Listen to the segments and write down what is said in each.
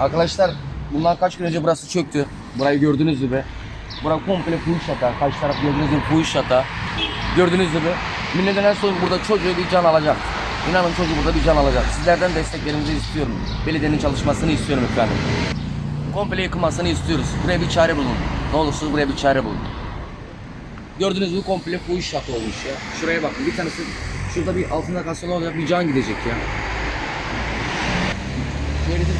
Arkadaşlar bundan kaç gün önce burası çöktü. Burayı gördüğünüz gibi. Bura komple fuhuş yatağı. Karşı taraf gördüğünüz gibi fuhuş yatağı. Gördüğünüz gibi. Milletten en son burada çocuğu bir can alacak. İnanın çocuğu burada bir can alacak. Sizlerden desteklerinizi istiyorum. Belediyenin çalışmasını istiyorum efendim. Komple yıkılmasını istiyoruz. Buraya bir çare bulun. Ne olursa buraya bir çare bulun. Gördüğünüz gibi komple fuhuş yatağı olmuş ya. Şuraya bakın bir tanesi şurada bir altında kalsa ne olacak bir can gidecek ya.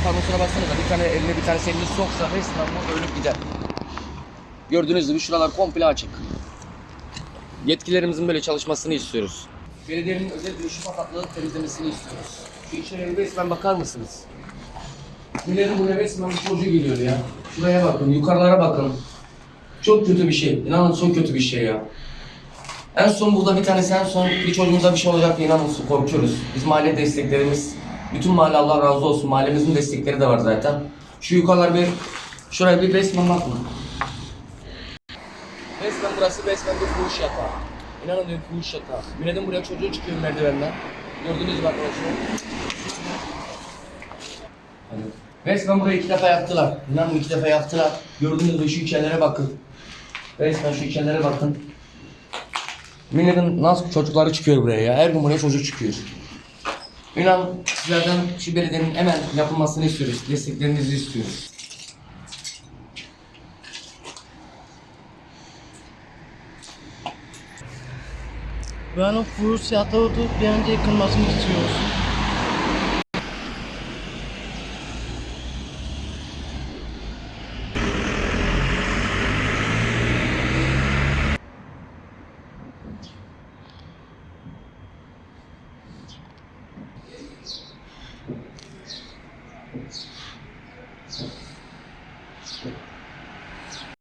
Panosuna baksanıza bir tane eline bir tane elini soksa resmen bu ölüp gider. Gördüğünüz gibi şuralar komple açık. Yetkilerimizin böyle çalışmasını istiyoruz. Belediyenin özel dönüşüm bataklığı temizlemesini istiyoruz. Şu içeriye resmen bakar mısınız? Milletin buraya resmen çocuğu geliyor ya. Şuraya bakın, yukarılara bakın. Çok kötü bir şey. İnanın çok kötü bir şey ya. En son burada bir tanesi en son bir çocuğumuza bir şey olacak diye inanın korkuyoruz. Biz mahalle desteklerimiz, bütün mahalle Allah razı olsun mahallemizin destekleri de var zaten. Şu yukarılar bir, şuraya bir resmen bakın. Resmen burası resmen bir fuhuş yatağı. İnanın diyorum fuhuş yatağı. Milletin buraya çocuğu çıkıyor merdivenden. Gördüğünüz gibi arkadaşlar. Hani Resmen burayı iki defa yaptılar. İnanın iki defa yaptılar. Gördüğünüz gibi şu içerilere bakın. Resmen şu içerilere bakın. Milletin nasıl çocukları çıkıyor buraya ya. Her gün buraya çocuk çıkıyor. Ünal sizlerden şu belediyenin hemen yapılmasını istiyoruz. Desteklerinizi istiyoruz. Buranın Furus Yatağı bir an önce yıkılmasını istiyoruz. Thank you.